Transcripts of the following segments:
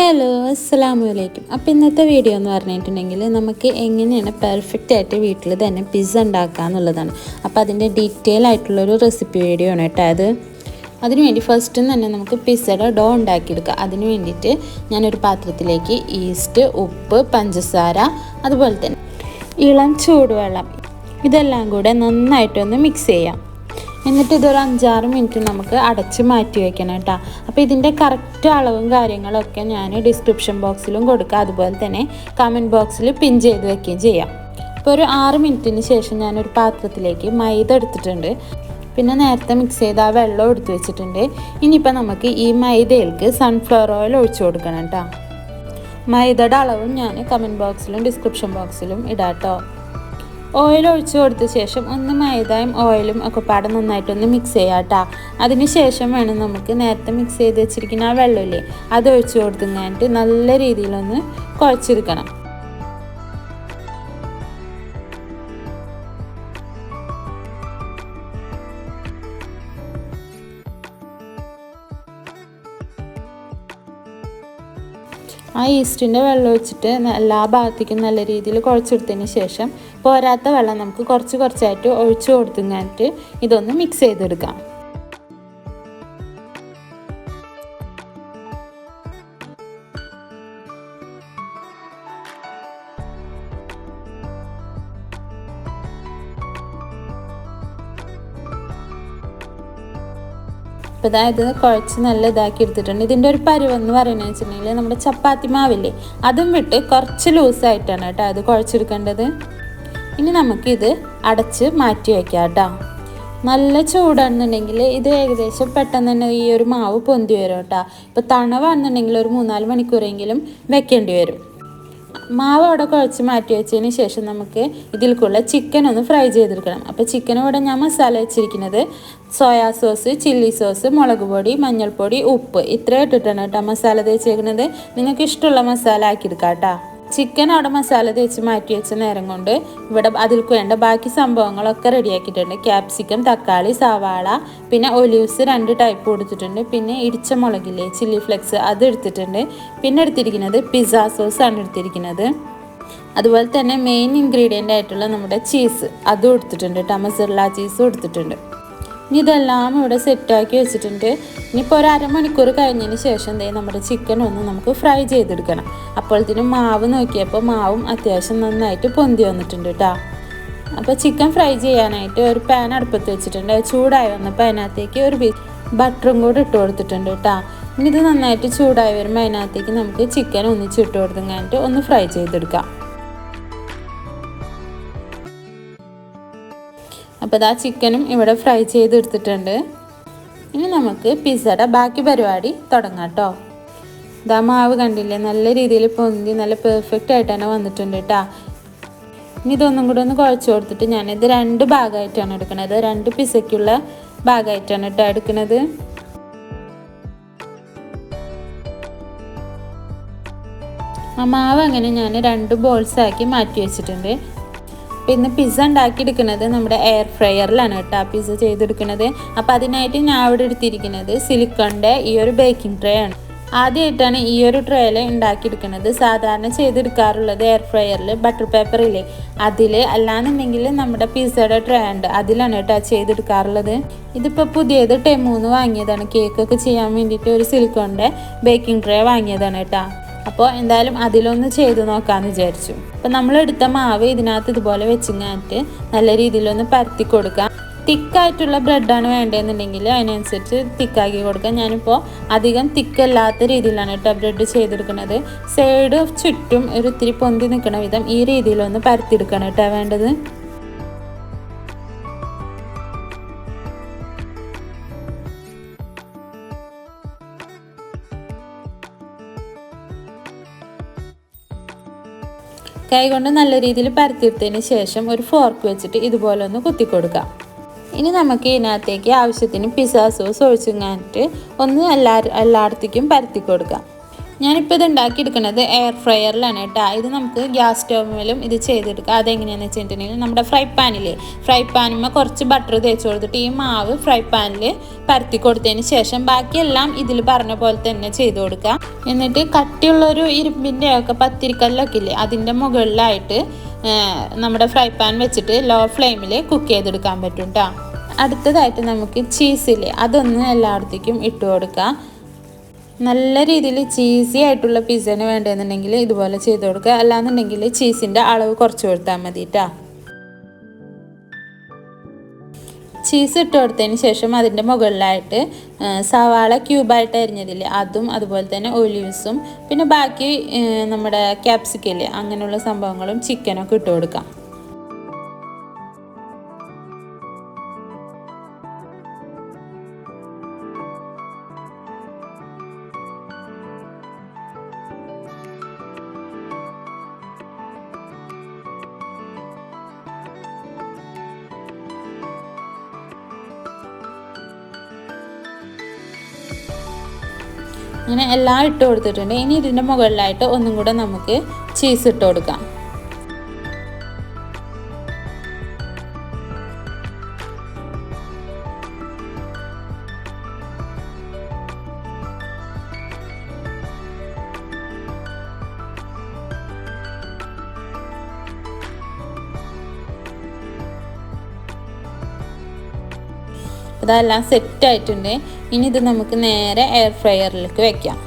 Hello അസ്സാം വലൈക്കും അപ്പോൾ ഇന്നത്തെ വീഡിയോ എന്ന് പറഞ്ഞിട്ടുണ്ടെങ്കിൽ നമുക്ക് എങ്ങനെയാണ് പെർഫെക്റ്റ് ആയിട്ട് വീട്ടിൽ തന്നെ പിസ്സ ഉണ്ടാക്കുക എന്നുള്ളതാണ്. അപ്പോൾ അതിന്റെ ഡീറ്റെയിൽ ആയിട്ടുള്ളൊരു റെസിപ്പി വീഡിയോ ആണ് കേട്ടോ അത്. അതിനുവേണ്ടി ഫസ്റ്റ് തന്നെ നമുക്ക് പിസ്സയുടെ ഡോ ഉണ്ടാക്കിയെടുക്കുക അതിന് വേണ്ടിയിട്ട് ഞാനൊരു പാത്രത്തിലേക്ക് ഈസ്റ്റ് ഉപ്പ് പഞ്ചസാര അതുപോലെ തന്നെ ഇളം ചൂടുവെള്ളം ഇതെല്ലാം കൂടെ നന്നായിട്ടൊന്ന് മിക്സ് ചെയ്യാം. എന്നിട്ട് ഇതൊരു അഞ്ചാറ് മിനിറ്റ് നമുക്ക് അടച്ച് മാറ്റി വെക്കണം കേട്ടോ. അപ്പോൾ ഇതിന്റെ കറക്റ്റ് അളവും കാര്യങ്ങളൊക്കെ ഞാൻ ഡിസ്ക്രിപ്ഷൻ ബോക്സിലും കൊടുക്കുക അതുപോലെ തന്നെ കമന്റ് ബോക്സിൽ പിൻ ചെയ്ത് വെക്കുകയും ചെയ്യാം. അപ്പോൾ ഒരു ആറ് മിനിറ്റിന് ശേഷം ഞാനൊരു പാത്രത്തിലേക്ക് മൈദ എടുത്തിട്ടുണ്ട്. പിന്നെ നേരത്തെ മിക്സ് ചെയ്ത ആ വെള്ളം എടുത്തു വെച്ചിട്ടുണ്ട്. ഇനിയിപ്പോൾ നമുക്ക് ഈ മൈദയിലേക്ക് സൺഫ്ലവർ ഓയിൽ ഒഴിച്ചു കൊടുക്കണം കേട്ടോ. മൈദയുടെ അളവും ഞാൻ കമന്റ് ബോക്സിലും ഡിസ്ക്രിപ്ഷൻ ബോക്സിലും ഇടാം കേട്ടോ. ഓയിൽ ഒഴിച്ചു കൊടുത്ത ശേഷം ഒന്ന് മൈദയും ഓയിലും ഒക്കെ പാടെ നന്നായിട്ടൊന്ന് മിക്സ് ചെയ്യാം കേട്ടോ അതിന് ശേഷം വേണം നമുക്ക് നേരത്തെ മിക്സ് ചെയ്ത് വെച്ചിരിക്കുന്ന ആ വെള്ളമില്ലേ അത് ഒഴിച്ചു കൊടുത്തുങ്ങാണ്ട് നല്ല രീതിയിലൊന്ന് കുഴച്ചെടുക്കണം. ആ ഈസ്റ്റിന്റെ വെള്ളം ഒഴിച്ചിട്ട് എല്ലാ ഭാഗത്തേക്കും നല്ല രീതിയിൽ കുഴച്ചെടുത്തതിന് ശേഷം പോരാത്ത വെള്ളം നമുക്ക് കുറച്ച് കുറച്ചായിട്ട് ഒഴിച്ചു കൊടുത്തുങ്ങായിട്ട് ഇതൊന്ന് മിക്സ് ചെയ്തെടുക്കാം. അപ്പോൾ അതായത് കുഴച്ച് നല്ല ഇതാക്കി എടുത്തിട്ടുണ്ട്. ഇതിന്റെ ഒരു പരുവെന്ന് പറയുന്നത് വെച്ചിട്ടുണ്ടെങ്കിൽ നമ്മുടെ ചപ്പാത്തി മാവില്ലേ അതും വിട്ട് കുറച്ച് ലൂസായിട്ടാണ് കേട്ടോ അത് കുഴച്ചെടുക്കേണ്ടത്. ഇനി നമുക്കിത് അടച്ച് മാറ്റി വയ്ക്കാം കേട്ടോ. നല്ല ചൂടാണെന്നുണ്ടെങ്കിൽ ഇത് ഏകദേശം പെട്ടെന്ന് തന്നെ ഈ ഒരു മാവ് പൊന്തി വരും കേട്ടോ. ഇപ്പോൾ തണവാണെന്നുണ്ടെങ്കിൽ ഒരു മൂന്നാൽ മണിക്കൂറെങ്കിലും വെക്കേണ്ടി വരും. മാവ് അവിടെ കുഴച്ച് മാറ്റി വെച്ചതിന് ശേഷം നമുക്ക് ഇതിൽക്കുള്ള ചിക്കൻ ഒന്ന് ഫ്രൈ ചെയ്തെടുക്കണം. അപ്പോൾ ചിക്കൻ ഇവിടെ ഞാൻ മസാല വെച്ചിരിക്കുന്നത് സോയാ സോസ് ചില്ലി സോസ് മുളക് പൊടി മഞ്ഞൾപ്പൊടി ഉപ്പ്. ഇത്ര ഇട്ടിട്ടാണ് കേട്ടോ മസാല തേച്ചേക്കുന്നത്. നിങ്ങൾക്ക് ഇഷ്ടമുള്ള മസാല ആക്കിയെടുക്കാം കേട്ടോ. ചിക്കൻ അവിടെ മസാല തേച്ച് മാറ്റി വെച്ച നേരം കൊണ്ട് ഇവിടെ അതിൽക്ക് വേണ്ട ബാക്കി സംഭവങ്ങളൊക്കെ റെഡിയാക്കിയിട്ടുണ്ട്. ക്യാപ്സിക്കം തക്കാളി സവാള പിന്നെ ഒലീവ്സ് രണ്ട് ടൈപ്പ് കൊടുത്തിട്ടുണ്ട്. പിന്നെ ഇടിച്ച മുളകില്ലേ ചില്ലി ഫ്ലെക്സ് അത് എടുത്തിട്ടുണ്ട്. പിന്നെ എടുത്തിരിക്കുന്നത് പിസ്സ സോസ് ആണ് എടുത്തിരിക്കുന്നത്. അതുപോലെ തന്നെ മെയിൻ ഇൻഗ്രീഡിയന്റ് ആയിട്ടുള്ള നമ്മുടെ ചീസ് അതും എടുത്തിട്ടുണ്ട്. ടമസർല ചീസും എടുത്തിട്ടുണ്ട്. ഇതെല്ലാം ഇവിടെ സെറ്റാക്കി വെച്ചിട്ടുണ്ട്. ഇനിയിപ്പോൾ ഒരു അരമണിക്കൂർ കഴിഞ്ഞതിന് ശേഷം ദേ നമ്മുടെ ചിക്കൻ ഒന്ന് നമുക്ക് ഫ്രൈ ചെയ്തെടുക്കണം. അപ്പോഴത്തേനും മാവ് നോക്കിയപ്പോൾ മാവും അത്യാവശ്യം നന്നായിട്ട് പൊന്തി വന്നിട്ടുണ്ട് കേട്ടോ. അപ്പോൾ ചിക്കൻ ഫ്രൈ ചെയ്യാനായിട്ട് ഒരു പാൻ അടുപ്പത്ത് വെച്ചിട്ടുണ്ട്. ചൂടായി വന്നപ്പോൾ അതിനകത്തേക്ക് ഒരു ബട്ടറും കൂടി ഇട്ട് കൊടുത്തിട്ടുണ്ട് കേട്ടോ. ഇനി ഇത് നന്നായിട്ട് ചൂടായി വരുമ്പോൾ അതിനകത്തേക്ക് നമുക്ക് ചിക്കൻ ഒന്നിച്ചിട്ട് കൊടുത്തങ്ങായിട്ട് ഒന്ന് ഫ്രൈ ചെയ്തെടുക്കാം. അപ്പോൾ ഇതാ ചിക്കനും ഇവിടെ ഫ്രൈ ചെയ്തെടുത്തിട്ടുണ്ട്. ഇനി നമുക്ക് പിസ്സയുടെ ബാക്കി പരിപാടി തുടങ്ങാം കേട്ടോ. ഇതാ മാവ് കണ്ടില്ലേ നല്ല രീതിയിൽ പൊന്തി നല്ല പെർഫെക്റ്റ് ആയിട്ട് തന്നെ വന്നിട്ടുണ്ട് കേട്ടോ. ഇനി ഇതൊന്നും കൂടെ ഒന്ന് കുഴച്ച് കൊടുത്തിട്ട് ഞാനിത് രണ്ട് ഭാഗമായിട്ടാണ് എടുക്കുന്നത് രണ്ട് പിസയ്ക്കുള്ള ഭാഗമായിട്ടാണ് കേട്ടോ എടുക്കുന്നത് ആ മാവ് അങ്ങനെ ഞാൻ രണ്ട് ബോൾസാക്കി മാറ്റി വെച്ചിട്ടുണ്ട്. അപ്പോൾ ഇന്ന് പിസ്സ ഉണ്ടാക്കിയെടുക്കുന്നത് നമ്മുടെ എയർ ഫ്രയറിലാണ് കേട്ടോ പിസ്സ ചെയ്തെടുക്കുന്നത്. അപ്പോൾ അതിനായിട്ട് ഞാൻ അവിടെ എടുത്തിരിക്കുന്നത് സിലിക്കോണിന്റെ ഈ ഒരു ബേക്കിംഗ് ട്രേ ആണ്. ആദ്യമായിട്ടാണ് ഈ ഒരു ട്രേയിൽ ഉണ്ടാക്കിയെടുക്കുന്നത്. സാധാരണ ചെയ്തെടുക്കാറുള്ളത് എയർ ഫ്രയറിൽ ബട്ടർ പേപ്പറില്ലേ അതിൽ അല്ലാന്നുണ്ടെങ്കിൽ നമ്മുടെ പിസ്സയുടെ ട്രേ ഉണ്ട്. അതിലാണ് കേട്ടോ ചെയ്തെടുക്കാറുള്ളത്. ഇതിപ്പോൾ പുതിയത് ടെമൂന്ന് വാങ്ങിയതാണ്. കേക്കൊക്കെ ചെയ്യാൻ വേണ്ടിയിട്ട് ഒരു സിലിക്കോണിന്റെ ബേക്കിംഗ് ട്രേ വാങ്ങിയതാണ് കേട്ടോ. അപ്പോൾ എന്തായാലും അതിലൊന്ന് ചെയ്ത് നോക്കാമെന്ന് വിചാരിച്ചു. അപ്പോൾ നമ്മളെടുത്ത മാവ് ഇതിനകത്ത് ഇതുപോലെ വെച്ചിങ്ങാട്ട് നല്ല രീതിയിലൊന്ന് പരത്തി കൊടുക്കാം. തിക്കായിട്ടുള്ള ബ്രെഡാണ് വേണ്ടതെന്നുണ്ടെങ്കിൽ അതിനനുസരിച്ച് തിക്കാക്കി കൊടുക്കാം. ഞാനിപ്പോൾ അധികം തിക്കല്ലാത്ത രീതിയിലാണ് കേട്ടോ ബ്രെഡ് ചെയ്തെടുക്കുന്നത്. സൈഡ് ചുറ്റും ഒരു പൊന്തി നിൽക്കുന്ന വിധം ഈ രീതിയിലൊന്ന് പരത്തിയെടുക്കണം കേട്ടോ വേണ്ടത്. കൈകൊണ്ട് നല്ല രീതിയിൽ പരത്തിയെടുത്തതിന് ശേഷം ഒരു ഫോർക്ക് വെച്ചിട്ട് ഇതുപോലെ ഒന്ന് കുത്തി കൊടുക്കാം ഇനി നമുക്ക് ഇതിനകത്തേക്ക് ആവശ്യത്തിന് പിസ്സ സോസ് ഒഴിച്ചിങ്ങാനിട്ട് ഒന്ന് എല്ലാ എല്ലായിടത്തേക്കും പരത്തി കൊടുക്കാം ഞാനിപ്പോൾ ഇത് ഉണ്ടാക്കിയെടുക്കുന്നത് എയർ ഫ്രയറിലാണ് കേട്ടോ ഇത് നമുക്ക് ഗ്യാസ് സ്റ്റോവിലും ഇത് ചെയ്തെടുക്കാം. അതെങ്ങനെയാണെന്ന് വെച്ചിട്ടുണ്ടെങ്കിൽ നമ്മുടെ ഫ്രൈ പാനിൽ ഫ്രൈ പാനിന്മേൽ കുറച്ച് ബട്ടർ തേച്ച് കൊടുത്തിട്ട് ഈ മാവ് ഫ്രൈ പാനിൽ പരത്തി കൊടുത്തതിന് ശേഷം ബാക്കിയെല്ലാം ഇതിൽ പറഞ്ഞ പോലെ തന്നെ ചെയ്ത് കൊടുക്കുക എന്നിട്ട് കട്ടിയുള്ളൊരു ഇരുമ്പിന്റെ ഒക്കെ പത്തിരിക്കല്ലൊക്കെ ഇല്ലേ? അതിന്റെ മുകളിലായിട്ട് നമ്മുടെ ഫ്രൈ പാൻ വെച്ചിട്ട് ലോ ഫ്ലെയിമിൽ കുക്ക് ചെയ്തെടുക്കാൻ പറ്റും കേട്ടോ അടുത്തതായിട്ട് നമുക്ക് ചീസിൽ അതൊന്ന് എല്ലായിടത്തേക്കും ഇട്ട് കൊടുക്കാം. നല്ല രീതിയിൽ ചീസി ആയിട്ടുള്ള പിസ്സന് വേണ്ടതെന്നുണ്ടെങ്കിൽ ഇതുപോലെ ചെയ്ത് കൊടുക്കുക. അല്ലാന്നുണ്ടെങ്കിൽ ചീസിന്റെ അളവ് കുറച്ച് കൊടുത്താൽ മതി കേട്ടോ ചീസ് ഇട്ട് കൊടുത്തതിന് ശേഷം അതിന്റെ മുകളിലായിട്ട് സവാള ക്യൂബായിട്ട് അരിഞ്ഞതില്ലേ അതും അതുപോലെ തന്നെ ഒലിവ്സും പിന്നെ ബാക്കി നമ്മുടെ ക്യാപ്സിക്കല്ലേ അങ്ങനെയുള്ള സംഭവങ്ങളും ചിക്കനൊക്കെ ഇട്ട് കൊടുക്കാം. ഇങ്ങനെ എല്ലാം ഇട്ട് കൊടുത്തിട്ടുണ്ട്. ഇനി ഇതിന്റെ മുകളിലായിട്ട് ഒന്നും കൂടെ നമുക്ക് ചീസ് ഇട്ട് കൊടുക്കാം. അതെല്ലാം സെറ്റ് ആയിട്ടുണ്ട്. ഇനി ഇത് നമുക്ക് നേരെ എയർ ഫ്രയറിലേക്ക് വെക്കാം.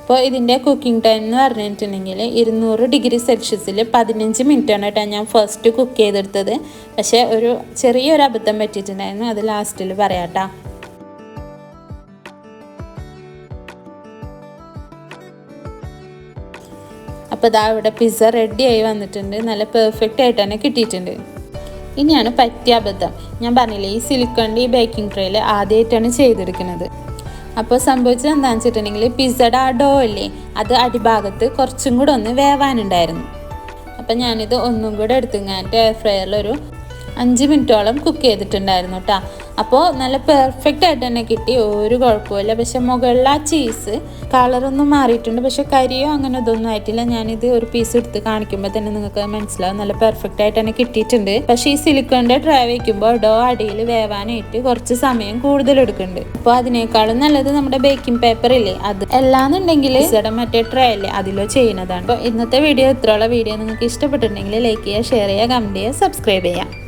അപ്പോൾ ഇതിന്റെ കുക്കിംഗ് ടൈം എന്ന് പറഞ്ഞിട്ടുണ്ടെങ്കിൽ ഇരുന്നൂറ് ഡിഗ്രി സെൽഷ്യസിൽ പതിനഞ്ച് മിനിറ്റാണ് കേട്ടോ ഞാൻ ഫസ്റ്റ് കുക്ക് ചെയ്തെടുത്തത്. പക്ഷേ ഒരു ചെറിയൊരു അബദ്ധം പറ്റിയിട്ടുണ്ടായിരുന്നു. അത് ലാസ്റ്റിൽ പറയാം കേട്ടോ. അപ്പോൾ ഇതാ ഇവിടെ പിസ്സ റെഡി ആയി വന്നിട്ടുണ്ട്. നല്ല പെർഫെക്റ്റ് ആയിട്ട് തന്നെ കിട്ടിയിട്ടുണ്ട്. ഇനിയാണ് പറ്റിയ അബദ്ധം. ഞാൻ പറഞ്ഞില്ലേ ഈ സിലിക്കോണിന്റെ ഈ ബേക്കിംഗ് ട്രേയിൽ ആദ്യമായിട്ടാണ് ചെയ്തെടുക്കുന്നത്. അപ്പോൾ സംഭവിച്ചത് എന്താണെന്ന് വെച്ചിട്ടുണ്ടെങ്കിൽ പിസ്സയുടെ ആ ഡോ അല്ലേ അത് അടിഭാഗത്ത് കുറച്ചും കൂടെ ഒന്ന് വേവാനുണ്ടായിരുന്നു. അപ്പം ഞാനിത് ഒന്നും കൂടെ എടുത്തുങ്ങാന്റെ എയർ ഫ്രയറിലൊരു അഞ്ച് മിനിറ്റോളം കുക്ക് ചെയ്തിട്ടുണ്ടായിരുന്നു കേട്ടോ അപ്പോൾ നല്ല പെർഫെക്റ്റ് ആയിട്ട് തന്നെ കിട്ടി. ഒരു കുഴപ്പമില്ല പക്ഷെ മുകളിൽ ആ ചീസ് കളറൊന്നും മാറിയിട്ടുണ്ട്. പക്ഷെ കരിയോ അങ്ങനെ ഇതൊന്നും ആയിട്ടില്ല. ഞാനിത് ഒരു പീസ് എടുത്ത് കാണിക്കുമ്പോൾ തന്നെ നിങ്ങൾക്ക് മനസ്സിലാവും. നല്ല പെർഫെക്റ്റ് ആയിട്ട് തന്നെ കിട്ടിയിട്ടുണ്ട്. പക്ഷേ ഈ സിലിക്കോണിന്റെ ഡ്രൈ വയ്ക്കുമ്പോൾ ഡോ അടിയിൽ വേവാനായിട്ട് കുറച്ച് സമയം കൂടുതൽ എടുക്കുന്നുണ്ട്. അപ്പോൾ അതിനേക്കാളും നല്ലത് നമ്മുടെ ബേക്കിംഗ് പേപ്പർ ഇല്ലേ? അത് എല്ലാന്നുണ്ടെങ്കിൽ ഇസയുടെ മറ്റേ ട്രൈ അല്ലേ അതിലോ ചെയ്യുന്നതാണ്. അപ്പോൾ ഇന്നത്തെ വീഡിയോ ഇത്രയുള്ള വീഡിയോ നിങ്ങൾക്ക് ഇഷ്ടപ്പെട്ടിട്ടുണ്ടെങ്കിൽ ലൈക്ക് ചെയ്യുക ഷെയർ ചെയ്യുക കമന്റ് ചെയ്യുക സബ്സ്ക്രൈബ് ചെയ്യുക.